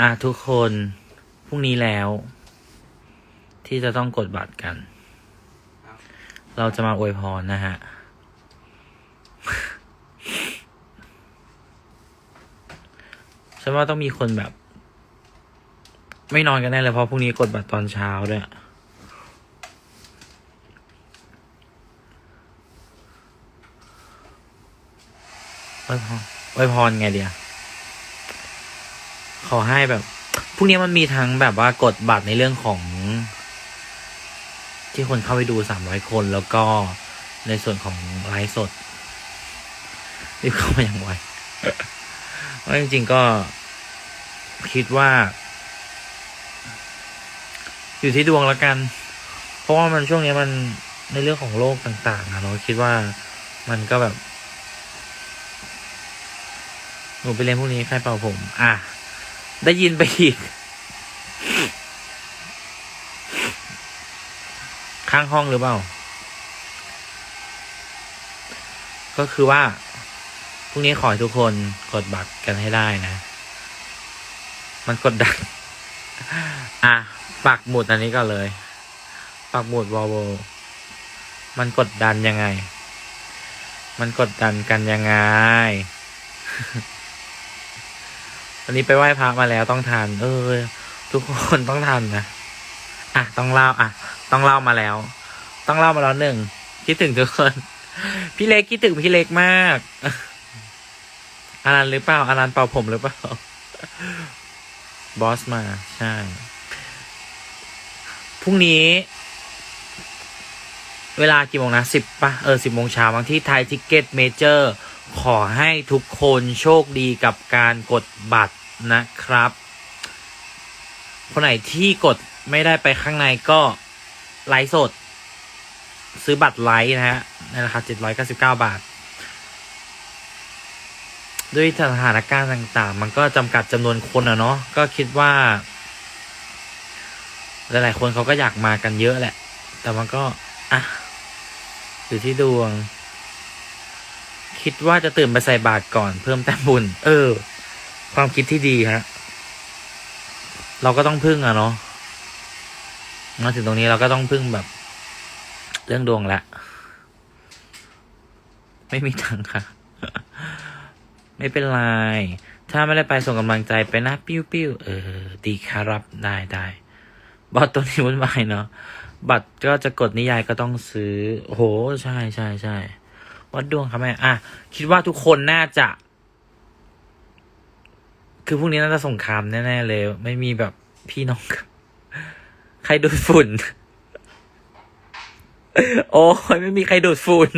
อะทุกคนพรุ่งนี้แล้ว ที่จะต้องกดบัตรกัน เราจะมาอวยพรนะฮะ ฉันว่าต้องมีคนแบบ ไม่นอนกันแน่เลยเพราะพรุ่งนี้กดบัตรตอนเช้าด้วยไว้พรไว้พรไงเดีย ขอให้แบบพรุ่งนี้มันมีทั้งแบบว่ากดบัตรในเรื่องของ ที่คนเข้าไปดูสามร้อยคนแล้วก็ในส่วนของไลฟ์สดรีบเข้ามาอย่างไวเพราะจริง ๆ ก็คิดว่า อยู่ที่ดวงแล้วกัน เพราะว่ามันช่วงนี้มันในเรื่องของโลกต่างๆอะเราคิดว่ามันก็แบบหนูไปเรียนพวกนี้ใครเป่าผม อะ ได้ยินไปอีก ข้างห้องหรือเปล่า ก็คือว่าพรุ่งนี้ขอให้ทุกคนกดบัตรกันให้ได้นะ มันกดดัน อะ ปักหมุดอันนี้ก็เลย ปักหมุดวอลโวมันกดดันยังไง มันกดดันกันยังไง วันนี้ไปไหว้พระมาแล้วต้องทาน เออ ทุกคนต้องทานนะอะต้องเล่าอะ ต้องเล่ามาแล้ว ต้องเล่ามาแล้วหนึ่งคิดถึงทุกคน พี่เล็กคิดถึงพี่เล็กมากอารันหรือเปล่าอารันเป่าผมหรือเปล่าบอสมาใช่พรุ่งนี้ เวลากี่โมงนะสิบปะเออสิบโมงเช้าบางที่ไทยทิกเก็ตเมเจอร์ขอให้ทุกคนโชคดีกับการกดบัตร นะครับ คนไหนที่กดไม่ได้ไปข้างในก็ไลฟ์สด ซื้อบัตรไลฟ์นะฮะในราคา 799 บาท ด้วยสถานการณ์ต่างๆ มันก็จำกัดจำนวนคนอะเนาะก็คิดว่า หลายๆคนเขาก็อยากมากันเยอะแหละ แต่มันก็อะอยู่ที่ดวง คิดว่าจะตื่นไปใส่บาตรก่อนเพิ่มแต้มบุญ เออ ความคิดที่ดีฮะ เราก็ต้องพึ่งอะเนาะมาถึงตรงนี้เราก็ต้องพึ่งแบบ เรื่องดวงละไม่มีทางค่ะ ไม่เป็นไร ถ้าไม่ได้ไปส่งกำลังใจไปนะปิ้วปิ้วเออ ดีครับได้ได้บอสตัวนี้วุ่นวายเนาะบัตรก็จะกดนิยายก็ต้องซื้อโอ้โหใช่ใช่ใช่วัดดวงครับแม่อะ คิดว่าทุกคนน่าจะ คือพรุ่งนี้น่าจะสงครามแน่ๆเลย ไม่มีแบบพี่น้อง ใครดูดฝุ่น โอ้ยไม่มีใครดูดฝุ่น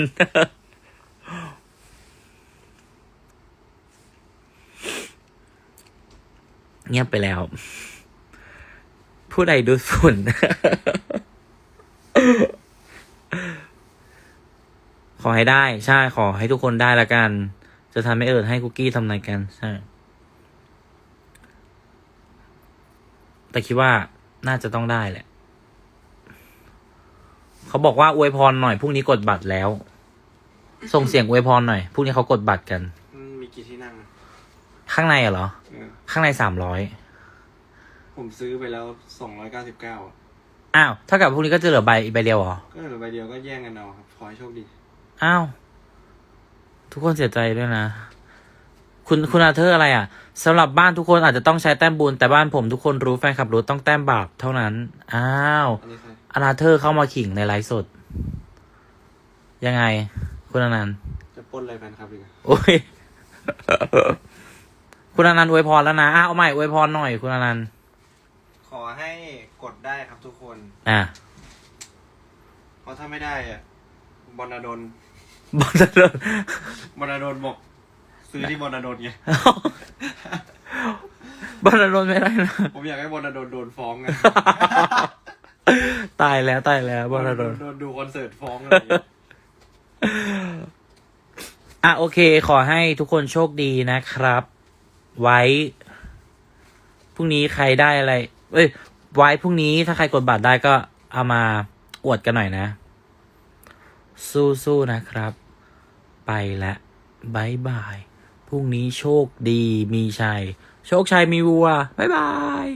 เงียบไปแล้ว ผู้ใดดูดฝุ่นขอให้ได้ ใช่ขอให้ทุกคนได้ละกัน จะทำให้เอิร์ดให้คุกกี้ทำนายกัน ใช่ แต่คิดว่าน่าจะต้องได้แหละ เขาบอกว่าอวยพรหน่อยพรุ่งนี้กดบัตรแล้ว ส่งเสียงอวยพรหน่อยพรุ่งนี้เขากดบัตรกันอืมมีกี่ที่นั่งอะข้างในอะเหรอเออข้างในสามร้อย ผมซื้อไปแล้วสองร้อยเก้าสิบเก้าอ้าวเท่ากับพรุ่งนี้ก็จะเหลือใบใบเดียวเหรอ ก็เหลือใบเดียวก็แย่งกันเอาครับ ขอให้โชคดี อ้าว ทุกคนเสียใจด้วยนะ คุณคุณอาเธอร์อะไรอะสำหรับบ้านทุกคนอาจจะต้องใช้แต้มบุญแต่บ้านผมทุกคนรู้แฟนคลับรู้ต้องแต้มบาปเท่านั้น อ้าวอันนี้ใครอนาเธอร์เข้ามาขิงในไลฟ์สด ยังไง คุณอนันต์จะปล้นอะไรแฟนครับอีกอะโอ้ย คุณอนันต์อวยพรแล้วนะอ้าวเอาใหม่อวยพรหน่อย คุณอนันต์ขอให้กดได้ครับทุกคน อะเพราะถ้าไม่ได้อะบอนาโดนบอลจะเดินบอนาโดนบอก ซื้อที่บอนาโดนไงบอลจะโดนไม่ได้นะ ผมอยากให้บอนาโดนโดนฟ้องไงตายแล้วตายแล้วบอลจะโดนโดนดูคอนเสิร์ตฟ้องอะไรอย่างเงี้ยอะโอเค ขอให้ทุกคนโชคดีนะครับ ไว้พรุ่งนี้ใครได้อะไร เอ้ย ไว้พรุ่งนี้ถ้าใครกดบัตรได้ก็เอามาอวดกันหน่อยนะ สู้ๆนะครับ ไปละบายบาย พรุ่งนี้โชคดีมีชัย โชคชัยมีวัว บ๊ายบาย